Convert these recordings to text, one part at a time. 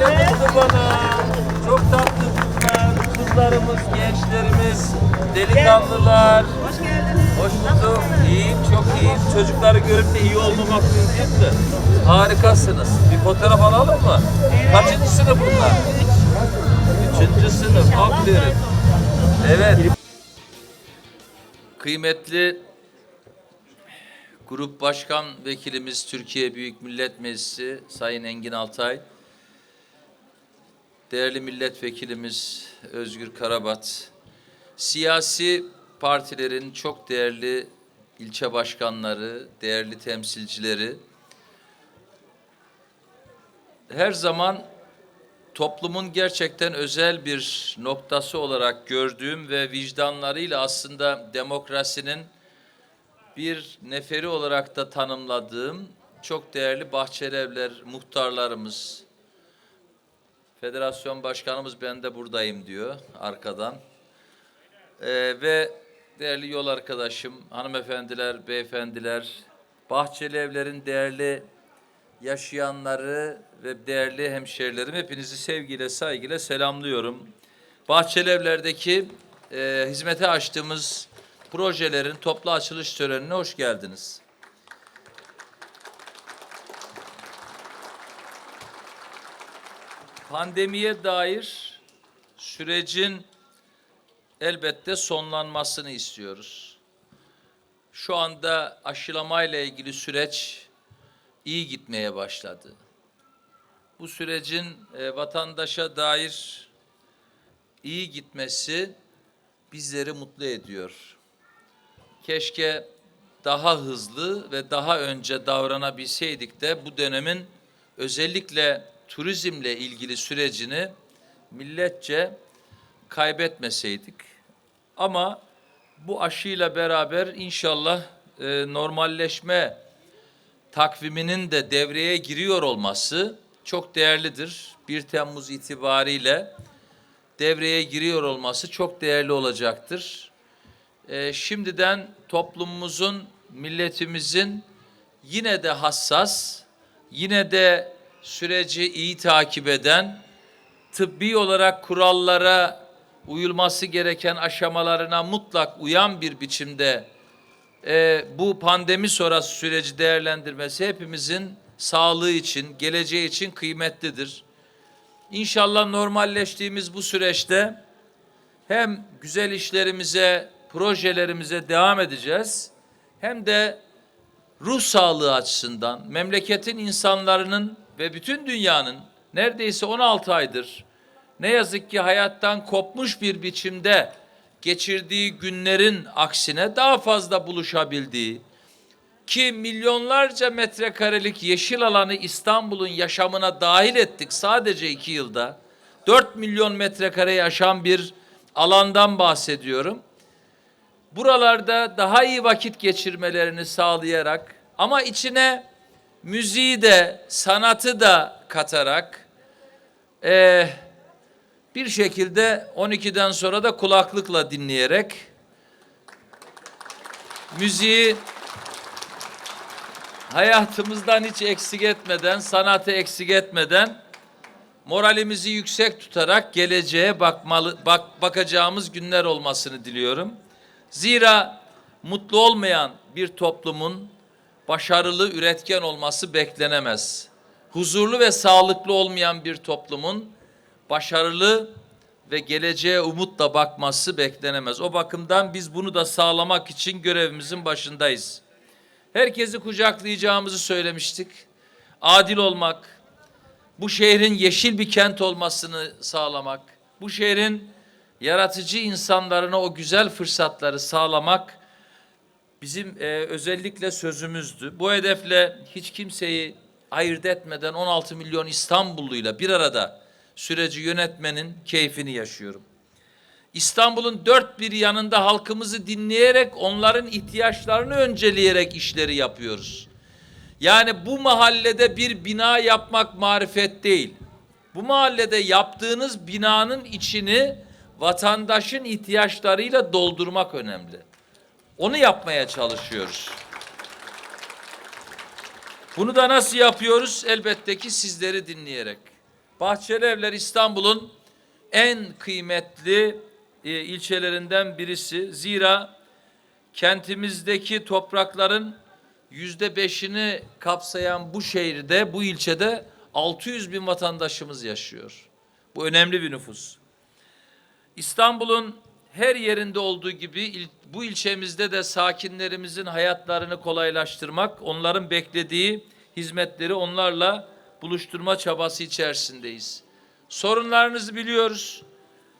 ne mutlu bana. Çok tatlı kızlar, kızlarımız, gençlerimiz, delikanlılar. Hoş geldiniz. Hoş bulduk. İyiyim, çok iyiyim. Çocukları görüp de iyi olmamak mümkün mü? Harikasınız. Bir fotoğraf alalım mı? Kaçıncı sınıf bunlar? Üçüncü sınıf. Aferin. Evet. Kıymetli Grup Başkan Vekilimiz Türkiye Büyük Millet Meclisi Sayın Engin Altay, değerli milletvekilimiz Özgür Karabat, siyasi partilerin çok değerli ilçe başkanları, değerli temsilcileri, her zaman toplumun gerçekten özel bir noktası olarak gördüğüm ve vicdanlarıyla aslında demokrasinin bir neferi olarak da tanımladığım çok değerli Bahçelievler muhtarlarımız, federasyon başkanımız ben de buradayım diyor arkadan. Ee, ve değerli yol arkadaşım, hanımefendiler, beyefendiler, Bahçelievler'in değerli yaşayanları ve değerli hemşerilerim hepinizi sevgiyle, saygıyla selamlıyorum. Bahçelievler'deki e, hizmete açtığımız projelerin toplu açılış törenine hoş geldiniz. Pandemiye dair sürecin elbette sonlanmasını istiyoruz. Şu anda aşılamayla ilgili süreç iyi gitmeye başladı. Bu sürecin e, vatandaşa dair iyi gitmesi bizleri mutlu ediyor. Keşke daha hızlı ve daha önce davranabilseydik de bu dönemin özellikle turizmle ilgili sürecini milletçe kaybetmeseydik. Ama bu aşıyla beraber inşallah e, normalleşme takviminin de devreye giriyor olması çok değerlidir. 1 Temmuz itibariyle devreye giriyor olması çok değerli olacaktır. Ee, şimdiden toplumumuzun, milletimizin yine de hassas, yine de süreci iyi takip eden, tıbbi olarak kurallara uyulması gereken aşamalarına mutlak uyan bir biçimde e, bu pandemi sonrası süreci değerlendirmesi hepimizin sağlığı için, geleceği için kıymetlidir. İnşallah normalleştiğimiz bu süreçte hem güzel işlerimize, projelerimize devam edeceğiz hem de ruh sağlığı açısından memleketin insanların ve bütün dünyanın neredeyse 16 aydır ne yazık ki hayattan kopmuş bir biçimde geçirdiği günlerin aksine daha fazla buluşabildiği ki milyonlarca metrekarelik yeşil alanı İstanbul'un yaşamına dahil ettik sadece iki yılda. 4 milyon metrekare yaşam bir alandan bahsediyorum. Buralarda daha iyi vakit geçirmelerini sağlayarak ama içine müziği de sanatı da katarak eee bir şekilde 12'den sonra da kulaklıkla dinleyerek müziği hayatımızdan hiç eksik etmeden, sanatı eksik etmeden moralimizi yüksek tutarak geleceğe bakmalı bak, bakacağımız günler olmasını diliyorum. Zira mutlu olmayan bir toplumun başarılı, üretken olması beklenemez. Huzurlu ve sağlıklı olmayan bir toplumun başarılı ve geleceğe umutla bakması beklenemez. O bakımdan biz bunu da sağlamak için görevimizin başındayız. Herkesi kucaklayacağımızı söylemiştik. Adil olmak, bu şehrin yeşil bir kent olmasını sağlamak, bu şehrin yaratıcı insanlarına o güzel fırsatları sağlamak bizim e, özellikle sözümüzdü. Bu hedefle hiç kimseyi ayırt etmeden 16 milyon İstanbulluyla bir arada süreci yönetmenin keyfini yaşıyorum. İstanbul'un dört bir yanında halkımızı dinleyerek onların ihtiyaçlarını önceleyerek işleri yapıyoruz. Yani bu mahallede bir bina yapmak marifet değil. Bu mahallede yaptığınız binanın içini vatandaşın ihtiyaçlarıyla doldurmak önemli. Onu yapmaya çalışıyoruz. Bunu da nasıl yapıyoruz? Elbette ki sizleri dinleyerek. Bahçeli Evler İstanbul'un en kıymetli e, ilçelerinden birisi. Zira kentimizdeki toprakların yüzde beşini kapsayan bu şehirde, bu ilçede 600 bin vatandaşımız yaşıyor. Bu önemli bir nüfus. İstanbul'un her yerinde olduğu gibi bu ilçemizde de sakinlerimizin hayatlarını kolaylaştırmak, onların beklediği hizmetleri onlarla buluşturma çabası içerisindeyiz. Sorunlarınızı biliyoruz.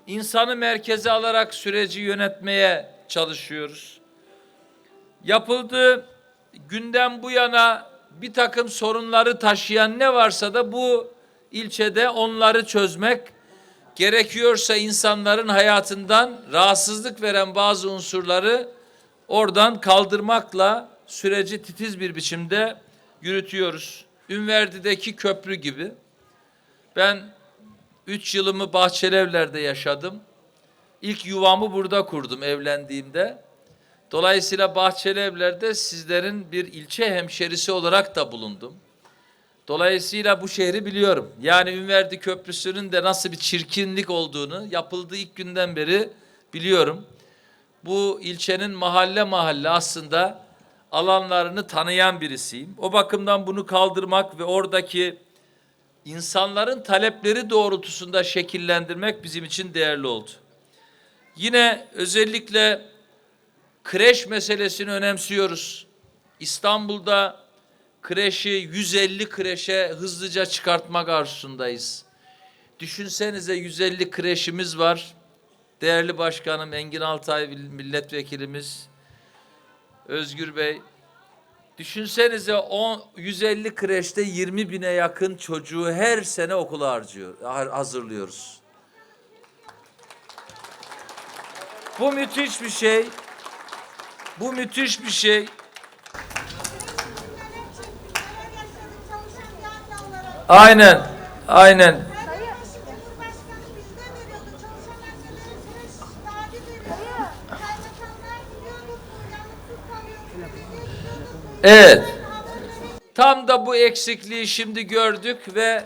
İnsanı merkeze alarak süreci yönetmeye çalışıyoruz. Yapıldığı günden bu yana bir takım sorunları taşıyan ne varsa da bu ilçede onları çözmek gerekiyorsa insanların hayatından rahatsızlık veren bazı unsurları oradan kaldırmakla süreci titiz bir biçimde yürütüyoruz. Ünverdi'deki köprü gibi. Ben üç yılımı Bahçelievler'de yaşadım. İlk yuvamı burada kurdum evlendiğimde. Dolayısıyla Bahçelievler'de sizlerin bir ilçe hemşerisi olarak da bulundum. Dolayısıyla bu şehri biliyorum. Yani Ünverdi Köprüsü'nün de nasıl bir çirkinlik olduğunu yapıldığı ilk günden beri biliyorum. Bu ilçenin mahalle mahalle aslında alanlarını tanıyan birisiyim. O bakımdan bunu kaldırmak ve oradaki insanların talepleri doğrultusunda şekillendirmek bizim için değerli oldu. Yine özellikle kreş meselesini önemsiyoruz. İstanbul'da kreşi 150 kreşe hızlıca çıkartmak arzusundayız. Düşünsenize 150 kreşimiz var. Değerli Başkanım Engin Altay milletvekilimiz Özgür Bey Düşünsenize o 150 kreşte 20 bine yakın çocuğu her sene okula harcıyor, har- hazırlıyoruz. Bu müthiş bir şey. Bu müthiş bir şey. De gidiyorduk. Evet. Tam da bu eksikliği şimdi gördük ve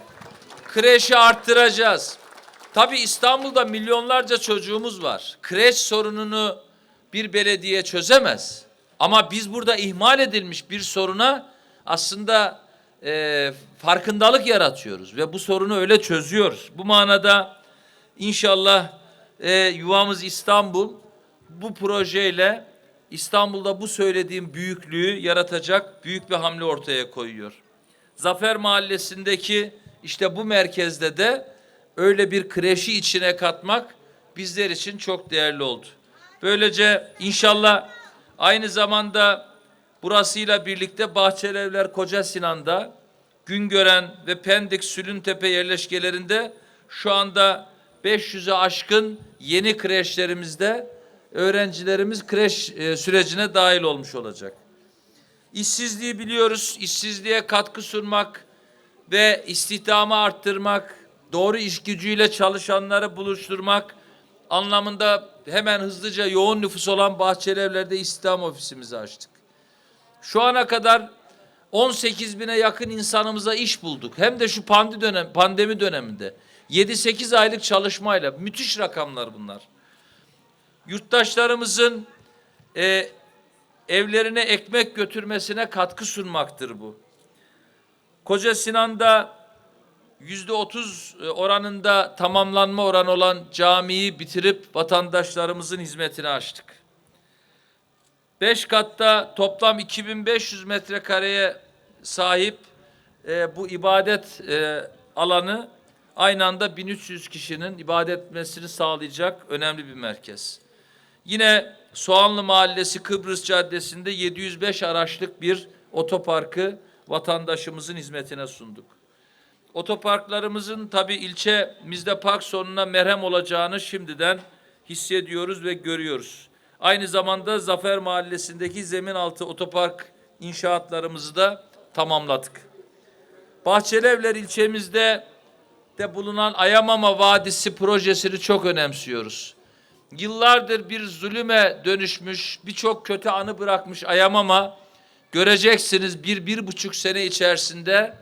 kreşi arttıracağız. Tabii İstanbul'da milyonlarca çocuğumuz var. Kreş sorununu bir belediye çözemez. Ama biz burada ihmal edilmiş bir soruna aslında e, farkındalık yaratıyoruz ve bu sorunu öyle çözüyoruz. Bu manada inşallah e, yuvamız İstanbul bu projeyle İstanbul'da bu söylediğim büyüklüğü yaratacak büyük bir hamle ortaya koyuyor. Zafer Mahallesi'ndeki işte bu merkezde de öyle bir kreşi içine katmak bizler için çok değerli oldu. Böylece inşallah aynı zamanda burasıyla birlikte Bahçelievler Koca Sinan'da Güngören ve Pendik Sülüntepe yerleşkelerinde şu anda 500'e aşkın yeni kreşlerimizde öğrencilerimiz kreş e, sürecine dahil olmuş olacak. İşsizliği biliyoruz. İşsizliğe katkı sunmak ve istihdamı arttırmak, doğru iş gücüyle çalışanları buluşturmak anlamında hemen hızlıca yoğun nüfus olan Bahçelievler'de istihdam ofisimizi açtık. Şu ana kadar 18 bine yakın insanımıza iş bulduk. Hem de şu pandemi, dönem, pandemi döneminde. 7-8 aylık çalışmayla. Müthiş rakamlar bunlar. Yurttaşlarımızın e, evlerine ekmek götürmesine katkı sunmaktır bu. Koca Sinan'da yüzde otuz e, oranında tamamlanma oranı olan camiyi bitirip vatandaşlarımızın hizmetine açtık. Beş katta toplam 2500 metrekareye sahip e, bu ibadet e, alanı aynı anda 1300 kişinin ibadet etmesini sağlayacak önemli bir merkez. Yine Soğanlı Mahallesi Kıbrıs Caddesi'nde 705 araçlık bir otoparkı vatandaşımızın hizmetine sunduk. Otoparklarımızın tabi ilçemizde park sorununa merhem olacağını şimdiden hissediyoruz ve görüyoruz. Aynı zamanda Zafer Mahallesi'ndeki zemin altı otopark inşaatlarımızı da tamamladık. Bahçelievler ilçemizde de bulunan Ayamama Vadisi projesini çok önemsiyoruz. Yıllardır bir zulüme dönüşmüş, birçok kötü anı bırakmış Ayamama, göreceksiniz bir, bir buçuk sene içerisinde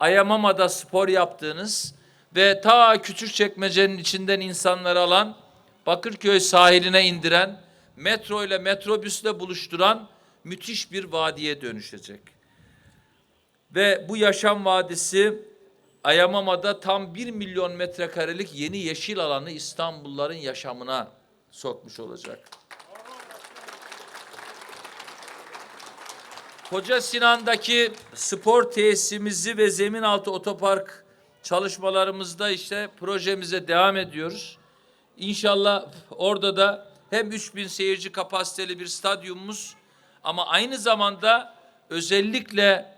Ayamama'da spor yaptığınız ve ta Küçükçekmece'nin içinden insanları alan, Bakırköy sahiline indiren, metro ile metrobüsle buluşturan müthiş bir vadiye dönüşecek. Ve bu yaşam vadisi Ayamama'da tam 1 milyon metrekarelik yeni yeşil alanı İstanbulluların yaşamına sokmuş olacak. Koca Sinan'daki spor tesisimizi ve zemin altı otopark çalışmalarımızda işte projemize devam ediyoruz. İnşallah orada da hem 3000 seyirci kapasiteli bir stadyumumuz ama aynı zamanda özellikle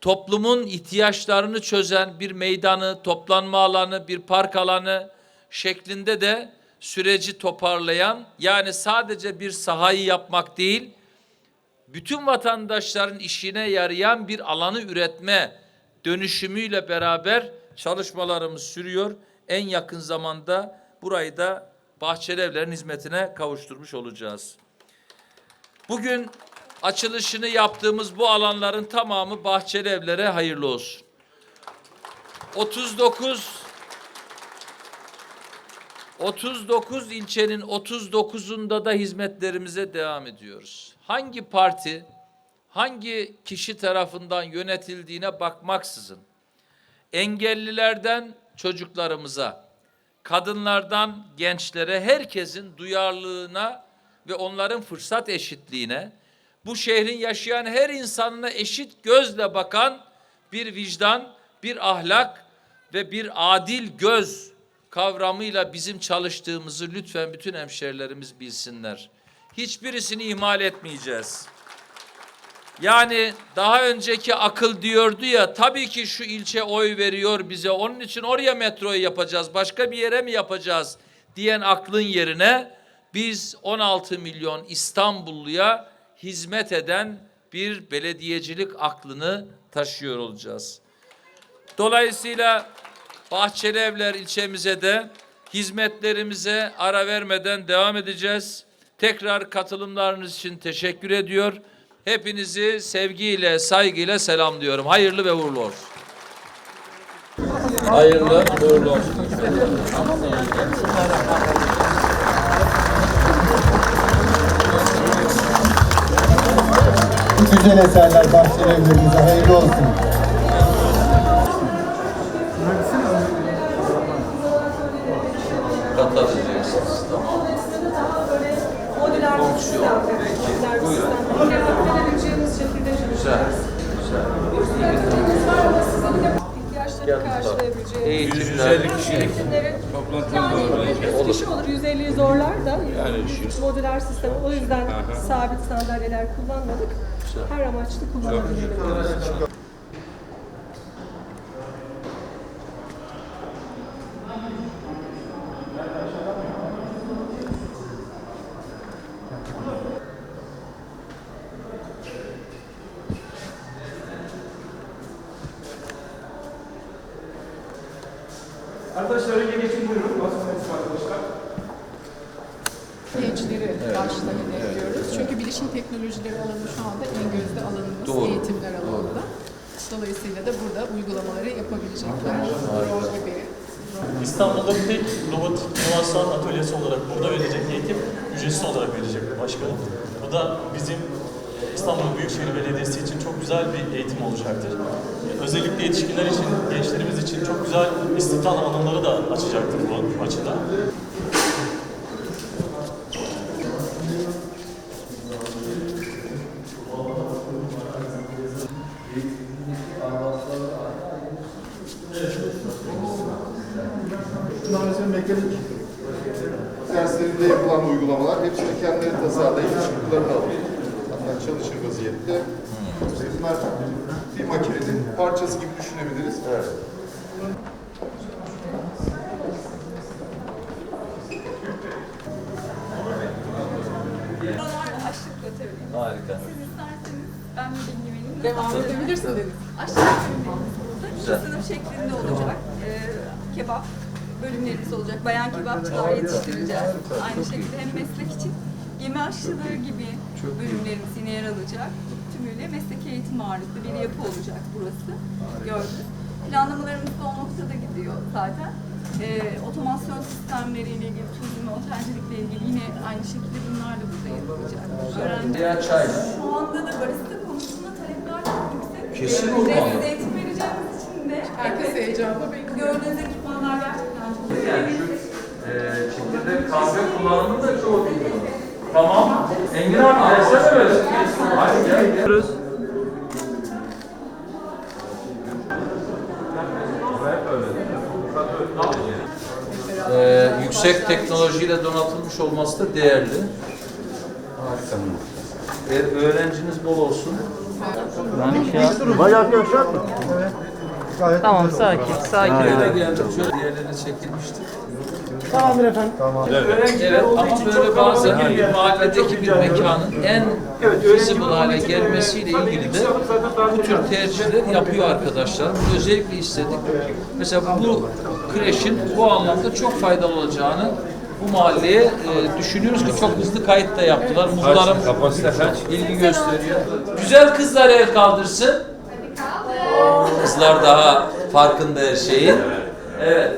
toplumun ihtiyaçlarını çözen bir meydanı, toplanma alanı, bir park alanı şeklinde de süreci toparlayan yani sadece bir sahayı yapmak değil, bütün vatandaşların işine yarayan bir alanı üretme dönüşümüyle beraber çalışmalarımız sürüyor. En yakın zamanda burayı da Bahçelievlerin hizmetine kavuşturmuş olacağız. Bugün açılışını yaptığımız bu alanların tamamı Bahçeli Evlere hayırlı olsun. 39 39 ilçenin 39'unda da hizmetlerimize devam ediyoruz. Hangi parti, hangi kişi tarafından yönetildiğine bakmaksızın engellilerden çocuklarımıza, kadınlardan gençlere herkesin duyarlılığına ve onların fırsat eşitliğine, bu şehrin yaşayan her insanına eşit gözle bakan bir vicdan, bir ahlak ve bir adil göz kavramıyla bizim çalıştığımızı lütfen bütün hemşerilerimiz bilsinler. Hiçbirisini ihmal etmeyeceğiz. Yani daha önceki akıl diyordu ya tabii ki şu ilçe oy veriyor bize onun için oraya metroyu yapacağız başka bir yere mi yapacağız diyen aklın yerine biz 16 milyon İstanbulluya hizmet eden bir belediyecilik aklını taşıyor olacağız. Dolayısıyla Bahçeli Evler ilçemize de hizmetlerimize ara vermeden devam edeceğiz. Tekrar katılımlarınız için teşekkür ediyor. Hepinizi sevgiyle, saygıyla selamlıyorum. Hayırlı ve uğurlu olsun. Hayırlı, uğurlu olsun. Güzel eserler bahçeli evlerimize hayırlı olsun. eğitimler. 150 kişilik toplantılar yani, olur. 100 kişi olur, 150'yi zorlar da yani modüler sistem. O yüzden Aha. sabit sandalyeler kullanmadık. Her amaçlı kullanılabilir. Arkadaşlar önce geçin buyurun. Basın arkadaşlar. gençleri başta hedefliyoruz. Çünkü bilişim teknolojileri alanı şu anda en gözde alanımız Doğru. eğitimler alanında. Dolayısıyla da burada uygulamaları yapabilecekler. Drone gibi. İstanbul'da tek robotik inovasyon atölyesi olarak burada verilecek eğitim ücretsiz olarak verilecek başkanım. Bu da bizim İstanbul Büyükşehir Belediyesi için çok güzel bir eğitim olacaktır. Özellikle yetişkinler için, gençlerimiz için çok güzel istihdam alanları da açacaktır bu açıdan. Bunlar mesela mekanik derslerinde yapılan uygulamalar hepsini kendileri tasarlayıp çıktılarını alıyor. Hatta çalışır vaziyette. Bunlar parçası gibi düşünebiliriz. Evet. Harika. Siz isterseniz ben bir bilgi vereyim. Devam edebilirsin dedim. Aşık teorimiz burada. Sınıf şeklinde olacak. Ee, kebap bölümlerimiz olacak. Bayan kebapçılar yetiştireceğiz. Aynı şekilde hem meslek için yeme aşçılığı gibi bölümlerimiz yine yer alacak. Tümüyle mesleki eğitim ağırlıklı bir yapı olacak burası. Gördünüz. Planlamalarımız da o noktada gidiyor zaten. Ee, otomasyon sistemleriyle ilgili, turizm ve otelcilikle ilgili yine aynı şekilde bunlar da burada yapılacak. Öğrenci şu anda da barista konusunda talepler çok yüksek. Kesin Ee, olmalı. Size eğitim vereceğimiz için de Herkes heyecanla bekliyor. gördüğünüz ekipmanlar gerçekten çok Yani şu e, çekirdek kahve kullanımı da çoğu biliyor. Tamam. Engin abi gelsene böyle. Hadi gel. Gidiyoruz. Ee, yüksek teknolojiyle donatılmış olması da değerli. Harika. Eğer öğrenciniz bol olsun. Tamam sakin, sakin. Şöyle diğerlerine çekilmiştik. Tamamdır efendim. Tamam. Evet ama böyle bazen bir mahalledeki bir mekanın en visible hale gelmesiyle ilgili de bu tür tercihler yapıyor arkadaşlar. Bunu özellikle istedik. Mesela bu kreşin bu anlamda çok faydalı olacağını bu mahalleye e, düşünüyoruz ki çok hızlı kayıt da yaptılar. Muhtarım ilgi gösteriyor. Güzel kızlar el kaldırsın. Kızlar daha farkında her şeyin. Evet.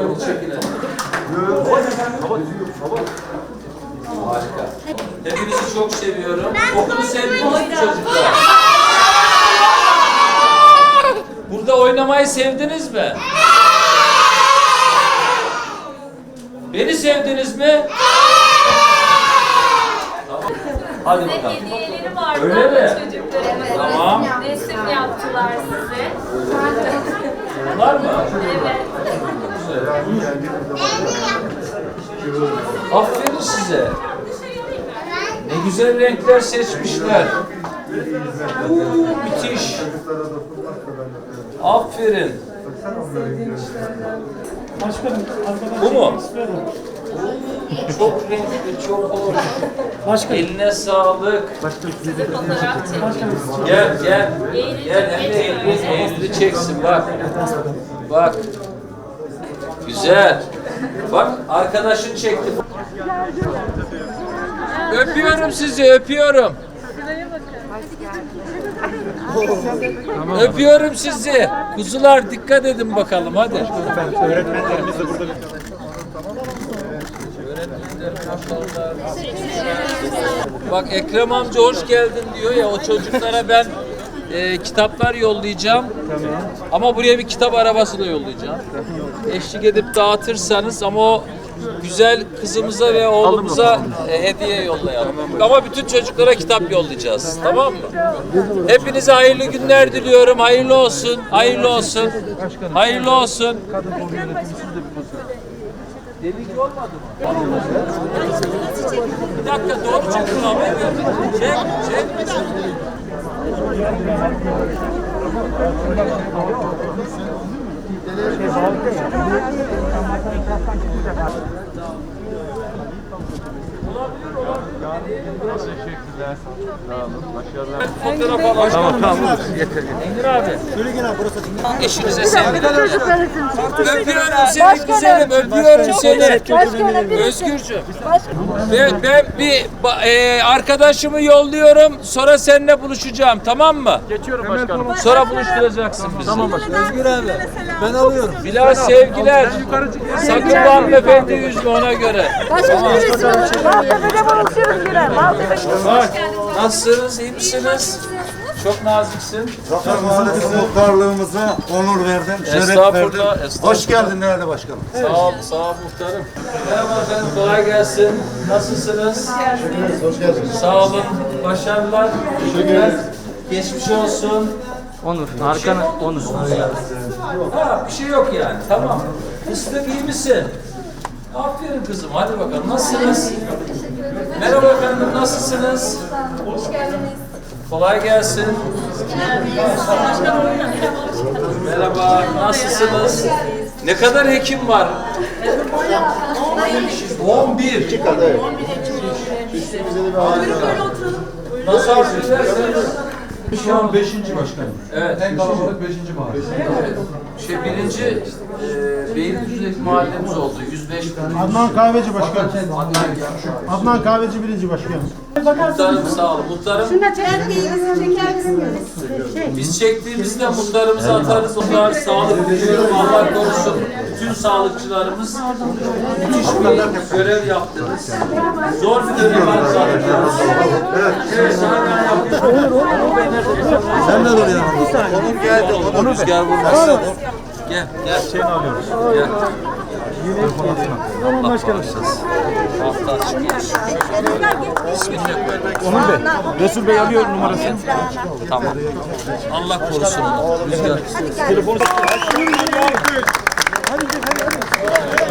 Böyle çekilelim. Harika. Hepinizi çok seviyorum. Okulu sevdiniz mi çocuklar? Burada oynamayı sevdiniz mi? Beni sevdiniz mi? Tamam. Hadi bakalım. Hediyeleri vardı Öyle mi? çocuklarımızın. Tamam. Resim yaptılar size. Var mı? Evet. Aferin size. Ne güzel renkler seçmişler. Uuu, müthiş. Aferin. Bu mu? Çok renkli, çok hoş. Eline sağlık. Fotoğraf çekiyoruz. Gel, gel. Gel, hem de elini, elini çeksin bak. Bak. Güzel. Bak, arkadaşın çekti. Öpüyorum sizi, öpüyorum. Öpüyorum sizi. Kuzular dikkat edin bakalım hadi. Öğretmenlerimiz de burada. Bak Ekrem amca hoş geldin diyor ya o çocuklara ben e, kitaplar yollayacağım. Ama buraya bir kitap arabası da yollayacağım. Eşlik edip dağıtırsanız ama o güzel kızımıza ve oğlumuza e, hediye yollayalım. Ama bütün çocuklara kitap yollayacağız. Tamam mı? Hepinize hayırlı günler diliyorum. Hayırlı olsun. Hayırlı olsun. Hayırlı olsun. Delik olmadı mı? Bir dakika doğru çekin abi. Çek, çek. Şey, Fotoğraf alalım. Tamam tamam. Engin abi. Şöyle gel abi burası. Eşinize sevgiler. Öpüyorum seni güzelim. Öpüyorum seni. Özgürcüğüm. Ben, ben bir e, arkadaşımı yolluyorum. Sonra seninle buluşacağım. Tamam mı? Geçiyorum başkanım. Sonra buluşturacaksın bizi. Tamam Özgür abi. Ben alıyorum. Bilal sevgiler. Sakın bu hanımefendi üzme ona göre. Bak, nasılsınız? iyi misiniz? Çok naziksin. Zafer Mahallesi muhtarlığımıza onur verdin, şeref verdin. estağfurullah. Hoş geldin değerli başkanım. Sağ ol, sağ ol muhtarım. Merhaba efendim, kolay gelsin. Nasılsınız? Hoş geldiniz. Sağ olun, başarılar. Teşekkürler. Geçmiş olsun. Onur, arkana Onur. Ha, bir şey yok yani, tamam. Fıstık iyi misin? Aferin kızım, hadi bakalım. Nasılsınız? Merhaba efendim, nasılsınız? Hoş geldiniz. Kolay gelsin. Merhaba, nasılsınız? Ne kadar hekim var? 11. İki kadar. Üstümüzde de bir aile var. Nasıl arzu ederseniz. Şu an 5. başkanım. Evet. En kalabalık 5. mahalle. Evet. Şey birinci e, Beylikdüzü'ndeki mahallemiz oldu. 105 bin. Adnan Kahveci başkan. Adnan Adnan Kahveci birinci başkan. Muhtarım sağ olun. Muhtarım Çektiğimizi çeker misiniz? biz çektiğimizde muhtarımızı atarız. Onlar sağlık diliyorum. Allah korusun. Bütün sağlıkçılarımız müthiş bir görev yaptınız. Zor bir dönem atlattınız. Evet. sana yapıyorum. Sen de dur yanımda. Onur geldi. Onur rüzgar vurmaz. Gel, gel. Şeyini alıyoruz. Gel. Yine Tamam başkanım. Hafta çıkıyor. Bismillah Bey, Resul Bey alıyor numarasını. Tamam. Allah korusun onu. Rüzgar. Telefonu... Hadi gel, hadi.